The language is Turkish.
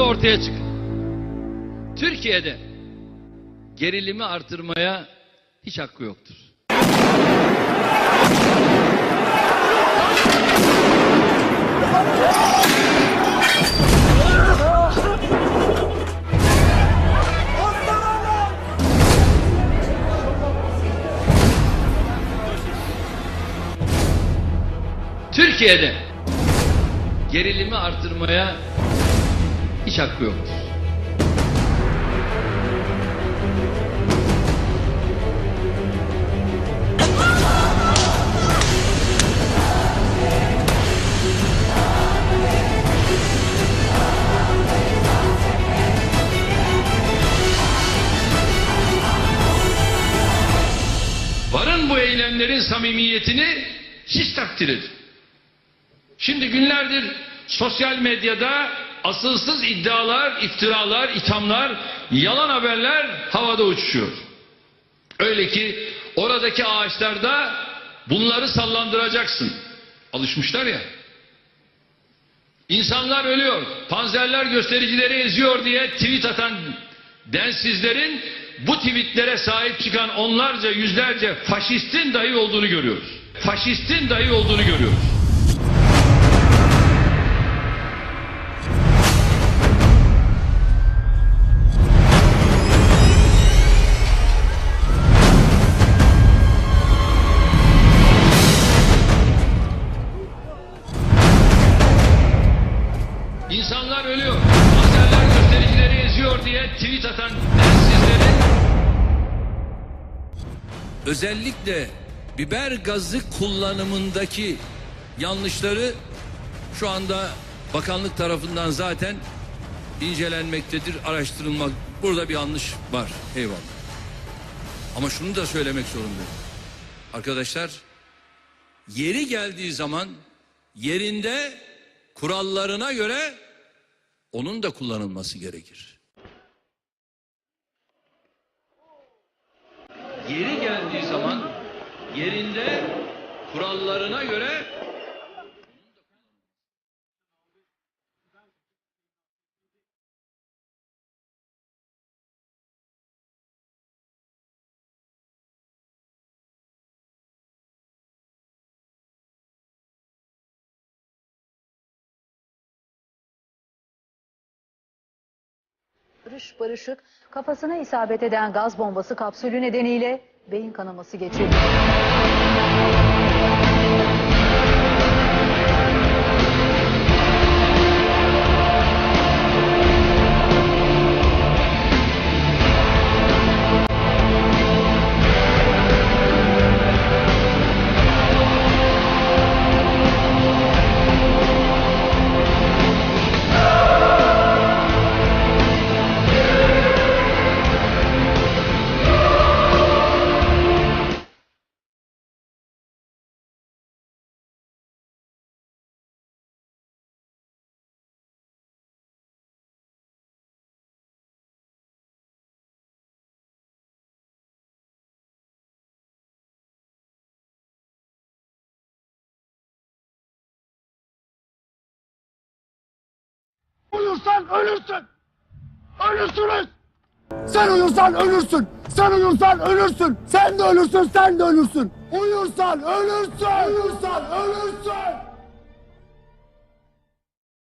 ortaya çıkın. Türkiye'de gerilimi artırmaya hiç hakkı yoktur. Türkiye'de gerilimi artırmaya hiç hakkı yoktur. Varın bu eylemlerin samimiyetini siz takdir edin. Şimdi günlerdir sosyal medyada asılsız iddialar, iftiralar, ithamlar, yalan haberler havada uçuşuyor. Öyle ki oradaki ağaçlarda bunları sallandıracaksın. Alışmışlar ya. İnsanlar ölüyor, panzerler göstericileri eziyor diye tweet atan densizlerin bu tweetlere sahip çıkan onlarca yüzlerce faşistin dahi olduğunu görüyoruz. Faşistin dahi olduğunu görüyoruz. İnsanlar ölüyor. Panzerler göstericileri eziyor diye tweet atan densizlerin özellikle biber gazı kullanımındaki yanlışları şu anda bakanlık tarafından zaten incelenmektedir, araştırılmak. Burada bir yanlış var. Eyvallah. Ama şunu da söylemek zorundayım. Arkadaşlar yeri geldiği zaman yerinde kurallarına göre onun da kullanılması gerekir. Yeri geldiği zaman yerinde kurallarına göre Barış Barışık kafasına isabet eden gaz bombası kapsülü nedeniyle beyin kanaması geçirdi. Uyursan ölürsün. Ölürsünüz. Sen uyursan ölürsün. Sen uyursan ölürsün. Sen de ölürsün, sen de ölürsün. Uyursan ölürsün. Uyursan ölürsün.